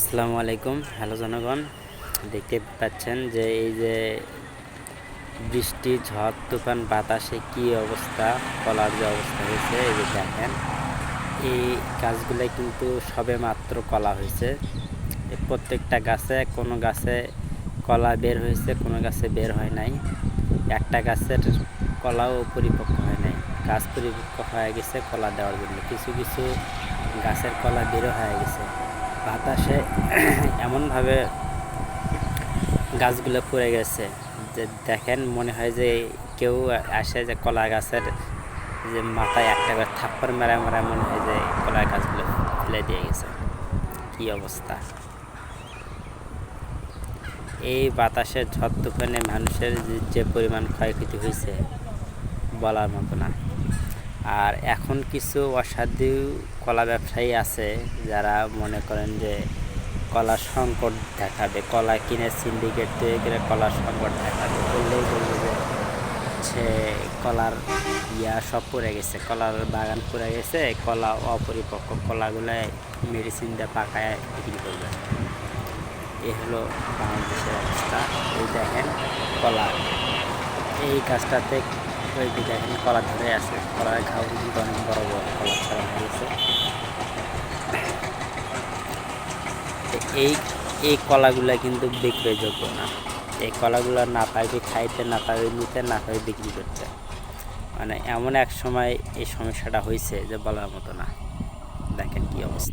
আসসালামু আলাইকুম। হ্যালো জনগণ, দেখতে পাচ্ছেন যে এই যে বৃষ্টি, ঝড়, তুফান, বাতাসে কি অবস্থা, কলার যে অবস্থা হয়েছে, এই যে দেখেন, এই গাছগুলো কিন্তু সবে মাত্র কলা হয়েছে। প্রত্যেকটা গাছে, কোনো গাছে কলা বের হয়েছে, কোনো গাছে বের হয় নাই। একটা গাছের কলাও পরিপক্ক হয় নাই। গাছ পরিপক্ক হয়ে গেছে কলা দেওয়ার জন্য। কিছু কিছু গাছের কলা বেরো হয়ে গেছে। বাতাসে এমনভাবে গাছগুলো পড়ে গেছে যে দেখেন মনে হয় যে কেউ আসে যে কলা গাছের যে মাথায় একটা করে থাপ্পড় মেরা মেরা মনে হয় যে কলা গাছগুলো ফেলে দিয়ে গেছে। কি অবস্থা? এই বাতাসের ঝড় তুফানে মানুষের যে- যে পরিমাণ ক্ষয়ক্ষতি হয়েছে বলার মতো না। আর এখন কিছু অসাধু কলা ব্যবসায়ী আছে যারা মনে করেন যে কলা সংকট দেখাবে, কলা কিনে সিন্ডিকেট তৈরি করে কলা সংকট দেখাবে। বললেই বলবে যে, হচ্ছে কলার ইয়া সব পড়ে গেছে, কলার বাগান পড়ে গেছে, কলা অপরিপক্ক কলাগুলো মেডিসিন দিয়ে পাকায় বিক্রি করবে। এই হলো বাংলাদেশের অবস্থা। এই দেখেন কলা। এই গাছটাতে ওই যে দেখেন কলা ধরে আছে। কলার ঘাও কিন্তু অনেক বড় বড় কলা ছড়া হয়ে গেছে। এই এই কলাগুলা কিন্তু বিক্রয়যোগ্য না। এই কলাগুলো না পাইবে খাইতে, না পাইবে নিতে, না পাইবে বিক্রি করতে। মানে এমন এক সময় এই সমস্যাটা হয়েছে যে বলার মতো না। দেখেন কি অবস্থা।